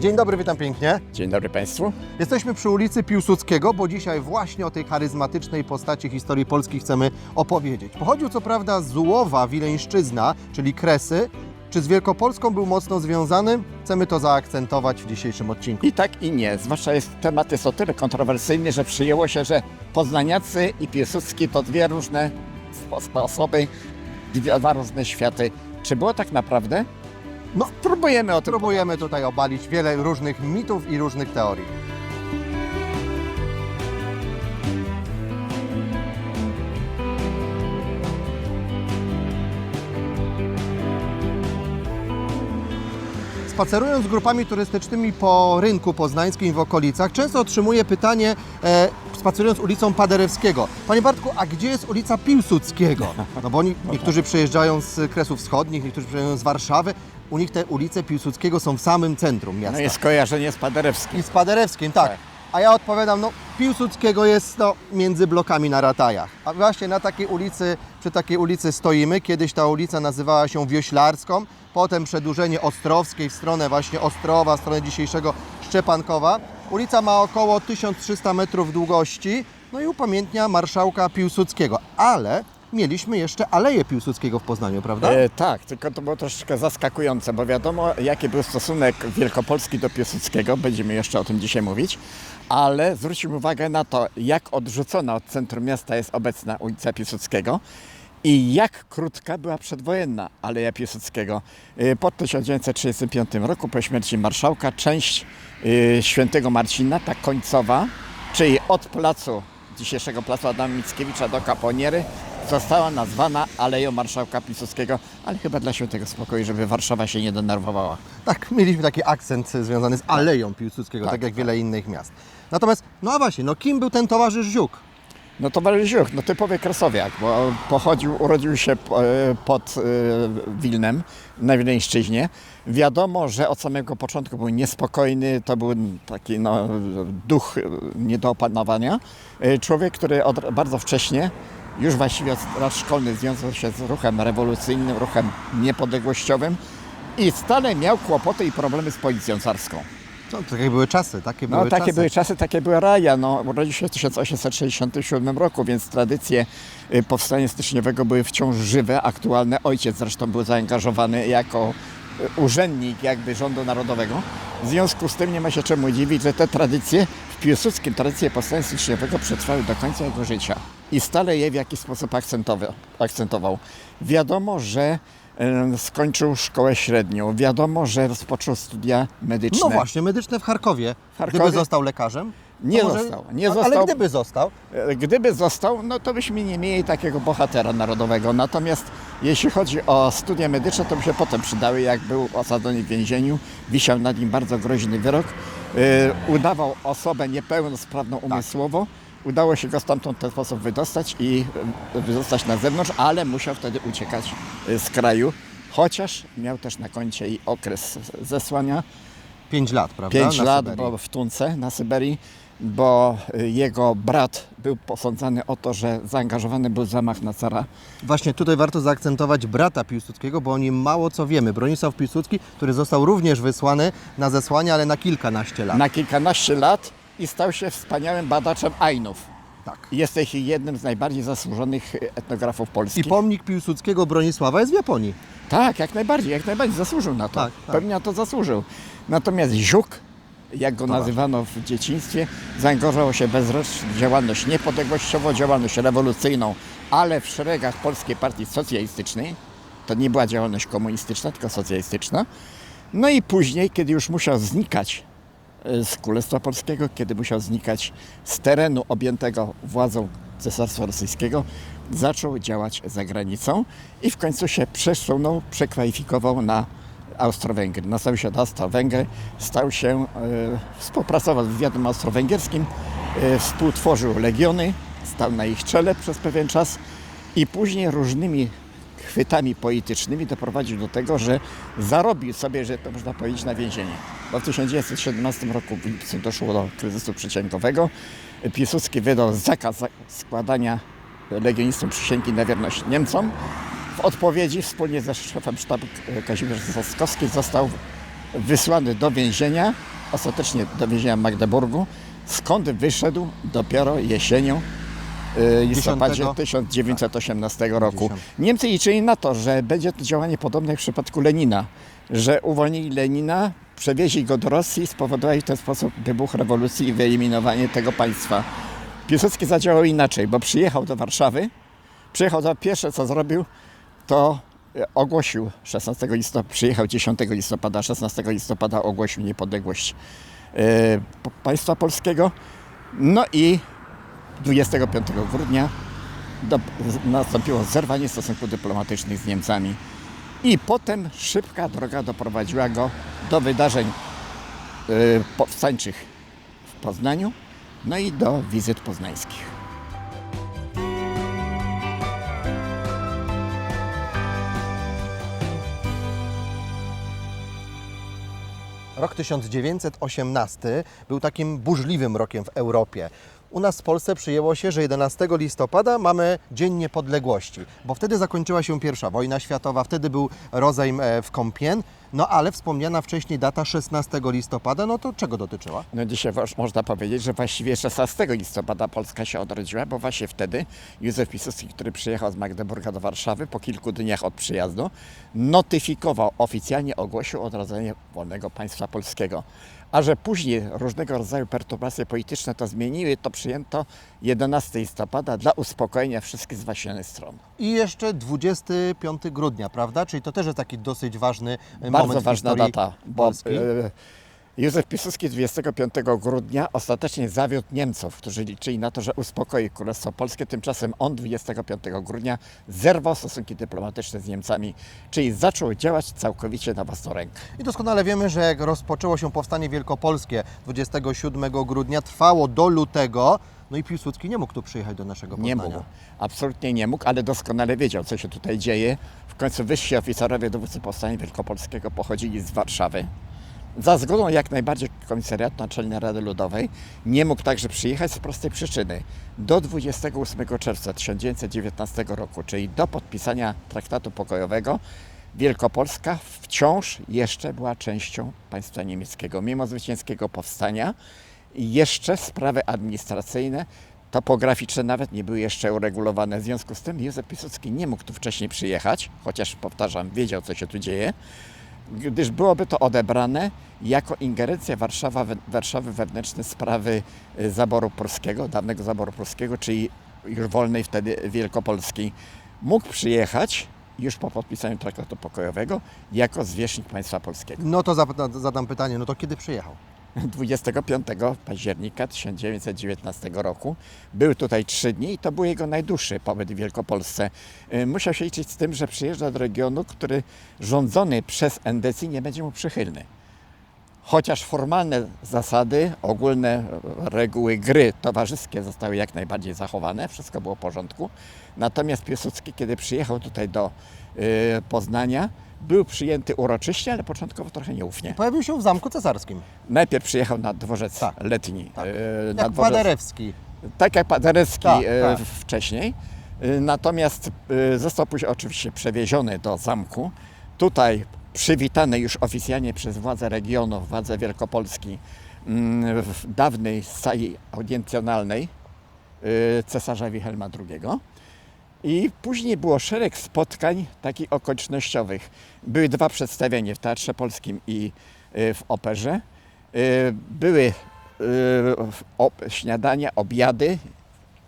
Dzień dobry, witam pięknie. Dzień dobry Państwu. Jesteśmy przy ulicy Piłsudskiego, bo dzisiaj właśnie o tej charyzmatycznej postaci historii Polski chcemy opowiedzieć. Pochodził co prawda z Ułowa, Wileńszczyzna, czyli Kresy. Czy z Wielkopolską był mocno związany? Chcemy to zaakcentować w dzisiejszym odcinku. I tak i nie, zwłaszcza jest temat jest o tyle kontrowersyjny, że przyjęło się, że Poznaniacy i Piłsudski to dwie różne spo- sposoby, dwie, dwa różne światy. Czy było tak naprawdę? No, Próbujemy o tym Próbujemy tutaj obalić wiele różnych mitów i różnych teorii. Spacerując z grupami turystycznymi po rynku poznańskim w okolicach, często otrzymuję pytanie, e, spacerując ulicą Paderewskiego. Panie Bartku, a gdzie jest ulica Piłsudskiego? No bo oni, niektórzy przyjeżdżają z Kresów Wschodnich, niektórzy przyjeżdżają z Warszawy. U nich te ulice Piłsudskiego są w samym centrum miasta. No jest kojarzenie z Paderewskim. I z Paderewskim, tak. Tak. A ja odpowiadam, no Piłsudskiego jest no, między blokami na Ratajach. A właśnie na takiej ulicy, przy takiej ulicy stoimy. Kiedyś ta ulica nazywała się Wioślarską, potem przedłużenie Ostrowskiej w stronę właśnie Ostrowa, w stronę dzisiejszego Szczepankowa. Ulica ma około 1300 metrów długości, no i upamiętnia marszałka Piłsudskiego. Ale mieliśmy jeszcze Aleję Piłsudskiego w Poznaniu, prawda? E, tak, tylko to było troszeczkę zaskakujące, bo wiadomo, jaki był stosunek Wielkopolski do Piłsudskiego, będziemy jeszcze o tym dzisiaj mówić, ale zwróćmy uwagę na to, jak odrzucona od centrum miasta jest obecna ulica Piłsudskiego i jak krótka była przedwojenna Aleja Piłsudskiego. E, Po 1935 roku, po śmierci marszałka, część e, Świętego Marcina, ta końcowa, czyli od placu dzisiejszego placu Adama Mickiewicza do Kaponiery, została nazwana Aleją Marszałka Piłsudskiego, ale chyba dla świętego spokoju, żeby Warszawa się nie denerwowała. Tak, mieliśmy taki akcent związany z Aleją Piłsudskiego, tak, Tak, jak tak. wiele innych miast. Natomiast, no a właśnie, no kim był ten towarzysz Ziuk? No towarzysz Ziuch, no typowy krasowiak, bo pochodził, urodził się e, pod e, Wilnem na Wileńszczyźnie. Wiadomo, że od samego początku był niespokojny, to był taki no, duch nie do opanowania. E, Człowiek, który od, bardzo wcześnie, już właściwie od lat szkolnych związał się z ruchem rewolucyjnym, ruchem niepodległościowym i stale miał kłopoty i problemy z policją carską. No, takie były czasy, takie No były takie czasy. były czasy, takie były raja. No, urodził się w 1867 roku, więc tradycje y, powstania styczniowego były wciąż żywe, aktualne. Ojciec zresztą był zaangażowany jako y, urzędnik jakby rządu narodowego. W związku z tym nie ma się czemu dziwić, że te tradycje w Piłsudskim, tradycje powstania styczniowego przetrwały do końca jego życia. I stale je w jakiś sposób akcentował. Wiadomo, że skończył szkołę średnią. Wiadomo, że rozpoczął studia medyczne. No właśnie, medyczne w Charkowie. Charkowie? Gdyby został lekarzem? Nie może- został, nie został. Ale gdyby został, E, Gdyby został, no to byśmy nie mieli takiego bohatera narodowego. Natomiast jeśli chodzi o studia medyczne, to by się potem przydały, jak był osadzony w więzieniu. Wisiał nad nim bardzo groźny wyrok. E, Udawał osobę niepełnosprawną umysłowo. Udało się go stamtąd w ten sposób wydostać i e, wydostać na zewnątrz, ale musiał wtedy uciekać e, z kraju. Chociaż miał też na koncie i okres zesłania 5 lat, prawda? 5 Na lat Syberii. bo w Tunce na Syberii, bo y, jego brat był posądzany o to, że zaangażowany był w zamach na cara. Właśnie tutaj warto zaakcentować brata Piłsudskiego, bo o nim mało co wiemy. Bronisław Piłsudski, który został również wysłany na zesłanie, ale na kilkanaście lat. Na kilkanaście lat i stał się wspaniałym badaczem Ainów. Tak. Jest w tej chwili jednym z najbardziej zasłużonych etnografów I polskich. pomnik Piłsudskiego Bronisława jest w Japonii. Tak, jak najbardziej, jak najbardziej zasłużył na to. Tak, tak. Pewnie na to zasłużył. Natomiast Ziuk, jak go nazywano w dzieciństwie, zaangażował się bezrocznie w działalność niepodległościową, działalność rewolucyjną, ale w szeregach Polskiej Partii Socjalistycznej. To nie była działalność komunistyczna, tylko socjalistyczna. No i później, kiedy już musiał znikać z Królestwa Polskiego, kiedy musiał znikać z terenu objętego władzą Cesarstwa Rosyjskiego, zaczął działać za granicą i w końcu się przesunął, przekwalifikował na Austro-Węgry. Nastawił się do Austro-Węgry, stał się, e, współpracował z wywiadem austro-węgierskim, e, współtworzył legiony, stał na ich czele przez pewien czas i później różnymi chwytami politycznymi doprowadził do tego, że zarobił sobie, że to można powiedzieć, na więzienie. Bo w 1917 roku w lipcu doszło do kryzysu przysięgowego. Piłsudski wydał zakaz za- składania legionistom przysięgi na wierność Niemcom. W odpowiedzi wspólnie ze szefem sztabu e, Kazimierz Soskowski został wysłany do więzienia, ostatecznie do więzienia Magdeburgu, skąd wyszedł dopiero jesienią y, listopadzie 10. 1918 roku. 10. Niemcy liczyli na to, że będzie to działanie podobne jak w przypadku Lenina, że uwolnili Lenina, przewieźli go do Rosji i spowodowali w ten sposób wybuch rewolucji i wyeliminowanie tego państwa. Piłsudski zadziałał inaczej, bo przyjechał do Warszawy, przyjechał pierwsze co zrobił, to e, ogłosił 16 listopada, przyjechał 10 listopada, 16 listopada ogłosił niepodległość e, państwa polskiego. No i 25 grudnia do, nastąpiło zerwanie stosunków dyplomatycznych z Niemcami. I potem szybka droga doprowadziła go do wydarzeń y, powstańczych w Poznaniu, no i do wizyt poznańskich. Rok 1918 był takim burzliwym rokiem w Europie. U nas w Polsce przyjęło się, że 11 listopada mamy Dzień Niepodległości, bo wtedy zakończyła się pierwsza wojna światowa, wtedy był rozejm e, w Compiègne, no ale wspomniana wcześniej data 16 listopada, no to czego dotyczyła? No dzisiaj można powiedzieć, że właściwie 16 listopada Polska się odrodziła, bo właśnie wtedy Józef Piłsudski, który przyjechał z Magdeburga do Warszawy po kilku dniach od przyjazdu, notyfikował, oficjalnie ogłosił odrodzenie wolnego państwa polskiego. A że później różnego rodzaju perturbacje polityczne to zmieniły, to przyjęto 11 listopada dla uspokojenia wszystkich zwaśnionych stron. I jeszcze 25 grudnia, prawda? Czyli to też jest taki dosyć ważny Bardzo moment ważna data, bo Polski. Józef Piłsudski 25 grudnia ostatecznie zawiódł Niemców, którzy liczyli na to, że uspokoi Królestwo Polskie. Tymczasem on 25 grudnia zerwał stosunki dyplomatyczne z Niemcami, czyli zaczął działać całkowicie na własną rękę. I doskonale wiemy, że jak rozpoczęło się powstanie wielkopolskie 27 grudnia, trwało do lutego, no i Piłsudski nie mógł tu przyjechać do naszego Nie Poznania. mógł, absolutnie nie mógł, ale doskonale wiedział, co się tutaj dzieje. W końcu wyżsi oficerowie dowódcy Powstania Wielkopolskiego pochodzili z Warszawy. Za zgodą jak najbardziej Komisariatu Naczelnej Rady Ludowej nie mógł także przyjechać z prostej przyczyny. Do 28 czerwca 1919 roku, czyli do podpisania traktatu pokojowego, Wielkopolska wciąż jeszcze była częścią państwa niemieckiego. Mimo zwycięskiego powstania, jeszcze sprawy administracyjne, topograficzne nawet nie były jeszcze uregulowane. W związku z tym Józef Piłsudski nie mógł tu wcześniej przyjechać, chociaż powtarzam, wiedział co się tu dzieje, gdyż byłoby to odebrane jako ingerencja Warszawa, Warszawy wewnętrzne sprawy y, zaboru pruskiego, dawnego zaboru pruskiego, czyli już wolnej wtedy Wielkopolski. Mógł przyjechać już po podpisaniu traktatu pokojowego jako zwierzchnik państwa polskiego. No to zadam pytanie, no to kiedy przyjechał? 25 października 1919 roku. Był tutaj trzy dni i to był jego najdłuższy pobyt w Wielkopolsce. Y, Musiał się liczyć z tym, że przyjeżdża do regionu, który rządzony przez NDC nie będzie mu przychylny. Chociaż formalne zasady, ogólne reguły gry towarzyskie zostały jak najbardziej zachowane, wszystko było w porządku. Natomiast Piłsudski, kiedy przyjechał tutaj do y, Poznania, był przyjęty uroczyście, ale początkowo trochę nieufnie. Pojawił się w Zamku Cesarskim, Najpierw przyjechał na dworzec Tak, letni. tak. e, jak na dworzec, Paderewski. tak jak Paderewski Tak, e, tak. wcześniej. E, Natomiast e, został później oczywiście przewieziony do zamku. Tutaj przywitany już oficjalnie przez władze regionu, władze Wielkopolski mm, w dawnej sali audiencjonalnej e, cesarza Wilhelma II. I później było szereg spotkań takich okolicznościowych. Były dwa przedstawienia w Teatrze Polskim i y, w operze. Y, Były y, śniadania, obiady,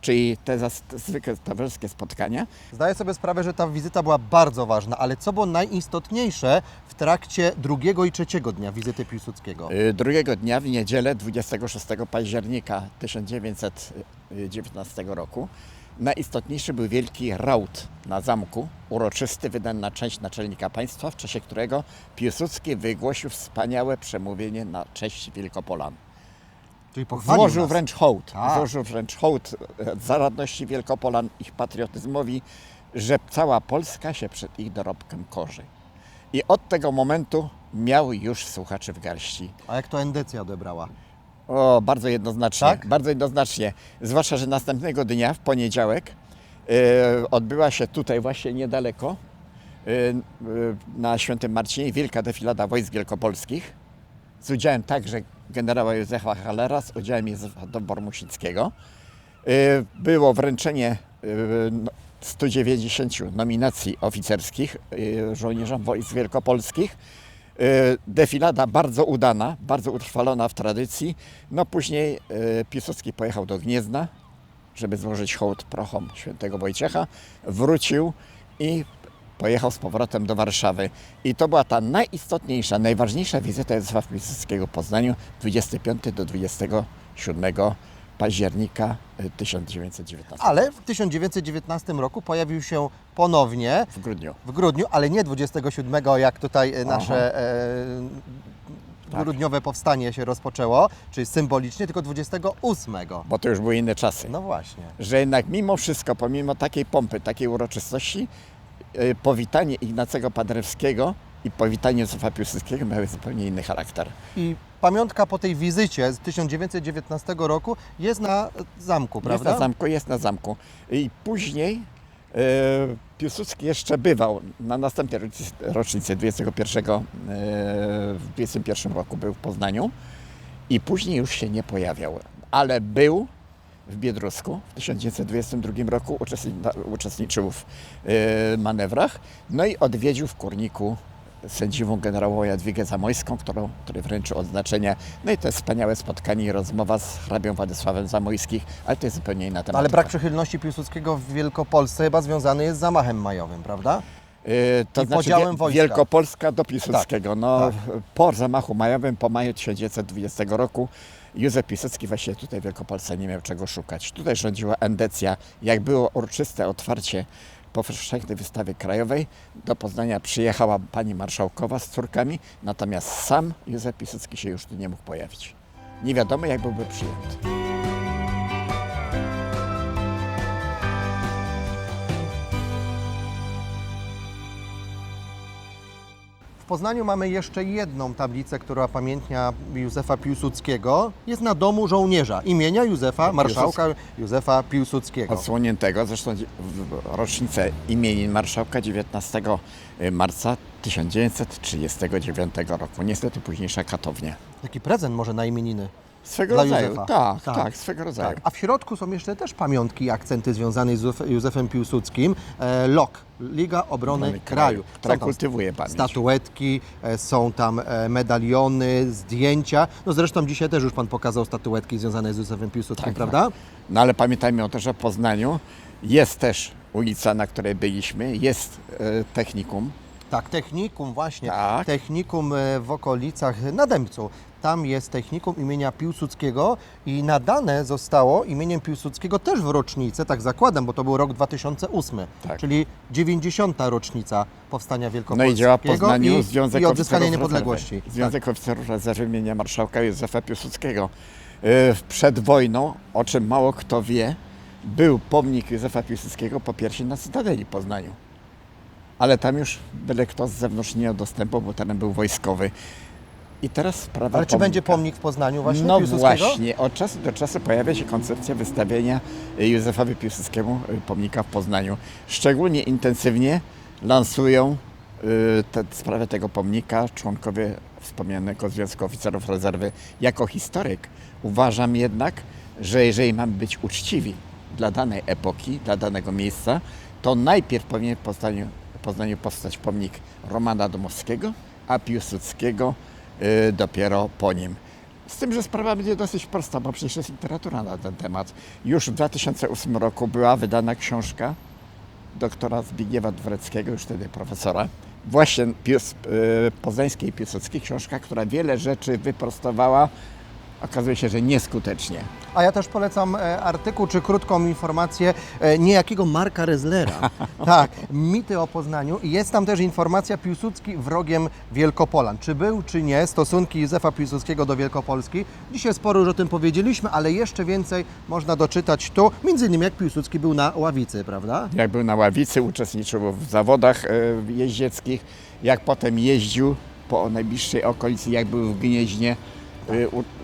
czyli te zwykłe towarzyskie spotkania. Zdaję sobie sprawę, że ta wizyta była bardzo ważna, ale co było najistotniejsze w trakcie drugiego i trzeciego dnia wizyty Piłsudskiego? Drugiego dnia, w niedzielę 26 października 1919 roku, najistotniejszy był wielki raut na zamku, uroczysty, wydany na część naczelnika państwa, w czasie którego Piłsudski wygłosił wspaniałe przemówienie na cześć Wielkopolan. Czyli Złożył nas. wręcz hołd, Tak. złożył wręcz hołd e, zaradności Wielkopolan, ich patriotyzmowi, że cała Polska się przed ich dorobkiem korzy. I od tego momentu miał już słuchaczy w garści. A jak to endecja odebrała? O, bardzo jednoznacznie, Tak? bardzo jednoznacznie. Zwłaszcza, że następnego dnia, w poniedziałek, e, odbyła się tutaj właśnie niedaleko y, y, na Świętym Marcinie wielka defilada wojsk wielkopolskich z udziałem także generała Józefa Hallera, z udziałem Józefa Dąbor-Musickiego. Y, Było wręczenie y, no, 190 nominacji oficerskich y, żołnierzom wojsk wielkopolskich. Y, Defilada bardzo udana, bardzo utrwalona w tradycji. No później y, Piłsudski pojechał do Gniezna, żeby złożyć hołd prochom świętego Wojciecha. Wrócił i pojechał z powrotem do Warszawy. I to była ta najistotniejsza, najważniejsza wizyta Józefa Piłsudskiego w Poznaniu 25 do 27 października y, 1919 Ale w 1919 roku pojawił się ponownie w grudniu. w grudniu, ale nie 27, jak tutaj e, nasze e, Tak. grudniowe powstanie się rozpoczęło, czyli symbolicznie, tylko 28. Bo to już były inne czasy. No właśnie. Że jednak mimo wszystko, pomimo takiej pompy, takiej uroczystości, y, powitanie Ignacego Paderewskiego i powitanie Józefa Piłsudskiego miały zupełnie inny charakter. I pamiątka po tej wizycie z 1919 roku jest na zamku, Jest prawda? na zamku, jest na zamku. I później e, Piłsudski jeszcze bywał na następnej rocznicy- rocznicy 21, e, w 21 roku był w Poznaniu i później już się nie pojawiał, ale był w Biedrusku w 1922 roku, uczestniczył w e, manewrach, no i odwiedził w Kurniku sędziwą generałową Jadwigę Zamojską, którą, który wręczył odznaczenie. No i to jest wspaniałe spotkanie i rozmowa z hrabią Władysławem Zamojskich, ale to jest zupełnie inna tematyka. Ale brak przychylności Piłsudskiego w Wielkopolsce chyba związany jest z zamachem majowym, prawda? Yy, to i znaczy podziałem wojska. Wielkopolska do Piłsudskiego. no, tak. Po zamachu majowym, po maju 1920 roku Józef Piłsudski właśnie tutaj w Wielkopolsce nie miał czego szukać. Tutaj rządziła endecja. Jak było uroczyste otwarcie powszechnej wystawy krajowej, do Poznania przyjechała pani marszałkowa z córkami, natomiast sam Józef Piłsudski się już tu nie mógł pojawić. Nie wiadomo, jak byłby przyjęty. Poznaniu mamy jeszcze jedną tablicę, która pamiętnia Józefa Piłsudskiego. Jest na domu żołnierza imienia Józefa, marszałka Józefa Piłsudskiego. Odsłoniętego, zresztą w rocznicę imienin marszałka 19 marca 1939 roku. Niestety późniejsza katownia. Taki prezent może na imieniny. Swego Dla rodzaju, Józefa. tak, Tak. tak, swego rodzaju. Tak. A w środku są jeszcze też pamiątki i akcenty związane z Józef- Józefem Piłsudskim. E, LOK, Liga Obrony Obrony Kraju. która tam kultywuje pamięć. Statuetki, e, są tam e, medaliony, zdjęcia. No zresztą dzisiaj też już Pan pokazał statuetki związane z Józefem Piłsudskim, Tak, prawda? No ale pamiętajmy o tym, że w Poznaniu jest też ulica, na której byliśmy, jest e, technikum. Tak, technikum właśnie. Tak. Technikum e, w okolicach na Dębcu. Tam jest technikum imienia Piłsudskiego i nadane zostało imieniem Piłsudskiego też w rocznicę, tak zakładam, bo to był rok 2008, Tak. czyli 90. rocznica powstania No Wielkopolskiego i działa Poznaniu i, Związek i odzyskania niepodległości. Związek Oficerów Rezerwy imienia marszałka Józefa Piłsudskiego. E, Przed wojną, o czym mało kto wie, był pomnik Józefa Piłsudskiego po piersi na Cytadeli Poznaniu. Ale tam już byle kto z zewnątrz nie miał dostępu, bo teren był wojskowy. I teraz sprawa Ale czy będzie pomnika. pomnik w Poznaniu właśnie No właśnie, od czasu do czasu pojawia się koncepcja wystawienia y, Józefowi Piłsudskiemu y, pomnika w Poznaniu. Szczególnie intensywnie lansują y, tę sprawę tego pomnika członkowie wspomnianego Związku Oficerów Rezerwy. Jako historyk uważam jednak, że jeżeli mamy być uczciwi dla danej epoki, dla danego miejsca, to najpierw powinien w Poznaniu, powstać pomnik Romana Dmowskiego, a Piłsudskiego y, dopiero po nim. Z tym, że sprawa będzie dosyć prosta, bo przecież jest literatura na ten temat. Już w 2008 roku była wydana książka doktora Zbigniewa Dworeckiego, już wtedy profesora, właśnie Piłs, y, Poznańskiej Piłsudskiej, książka, która wiele rzeczy wyprostowała, okazuje się, że nieskutecznie. A ja też polecam e, artykuł czy krótką informację e, niejakiego Marka Rezlera. tak, mity o Poznaniu. I jest tam też informacja Piłsudski wrogiem Wielkopolan. Czy był, czy nie, stosunki Józefa Piłsudskiego do Wielkopolski. Dzisiaj sporo już o tym powiedzieliśmy, ale jeszcze więcej można doczytać tu. Między innymi jak Piłsudski był na ławicy, prawda? Jak był na ławicy, uczestniczył w zawodach e, jeździeckich, jak potem jeździł po najbliższej okolicy, jak był w Gnieźnie,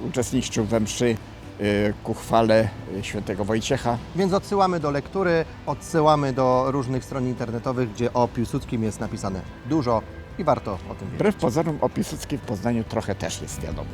uczestniczył we mszy y, ku chwale y, świętego Wojciecha. Więc odsyłamy do lektury, odsyłamy do różnych stron internetowych, gdzie o Piłsudskim jest napisane dużo i warto o tym wiedzieć. Wbrew pozorom o Piłsudskim w Poznaniu trochę też jest wiadomo.